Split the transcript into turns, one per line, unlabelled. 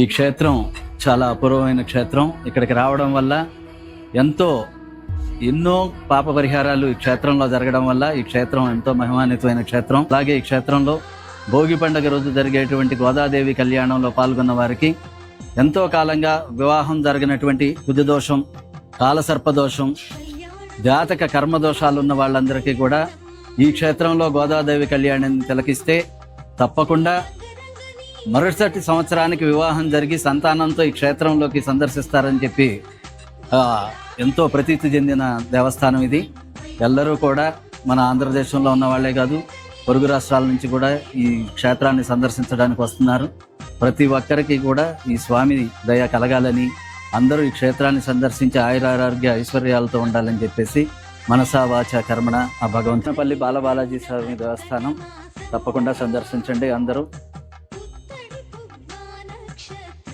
ఈ క్షేత్రం చాలా అపూర్వమైన క్షేత్రం. ఇక్కడికి రావడం వల్ల ఎంతో ఎన్నో పాప పరిహారాలు ఈ క్షేత్రంలో జరగడం వల్ల ఈ క్షేత్రం ఎంతో మహిమాన్వితమైన క్షేత్రం. అలాగే ఈ క్షేత్రంలో భోగి పండుగ రోజు జరిగేటువంటి గోదాదేవి కళ్యాణంలో పాల్గొన్న వారికి ఎంతో కాలంగా వివాహం జరిగినటువంటి కుజదోషం కాలసర్పదోషం జాతక కర్మదోషాలు ఉన్న వాళ్ళందరికీ కూడా ఈ క్షేత్రంలో గోదాదేవి కళ్యాణాన్ని తిలకిస్తే తప్పకుండా మరుసటి సంవత్సరానికి వివాహం జరిగి సంతానంతో ఈ క్షేత్రంలోకి సందర్శిస్తారని చెప్పి ఎంతో ప్రతీతి చెందిన దేవస్థానం ఇది. ఎల్లరూ కూడా మన ఆంధ్రదేశంలో ఉన్న వాళ్ళే కాదు పొరుగు రాష్ట్రాల నుంచి కూడా ఈ క్షేత్రాన్ని సందర్శించడానికి వస్తున్నారు. ప్రతి ఒక్కరికి కూడా ఈ స్వామి దయ కలగాలని అందరూ ఈ క్షేత్రాన్ని సందర్శించి ఆయురారోగ్య ఐశ్వర్యాలతో ఉండాలని చెప్పేసి మనసా వాచ కర్మణ ఆ భగవంతునపల్లి బాలబాలాజీ స్వామి దేవస్థానం తప్పకుండా సందర్శించండి అందరూ. action.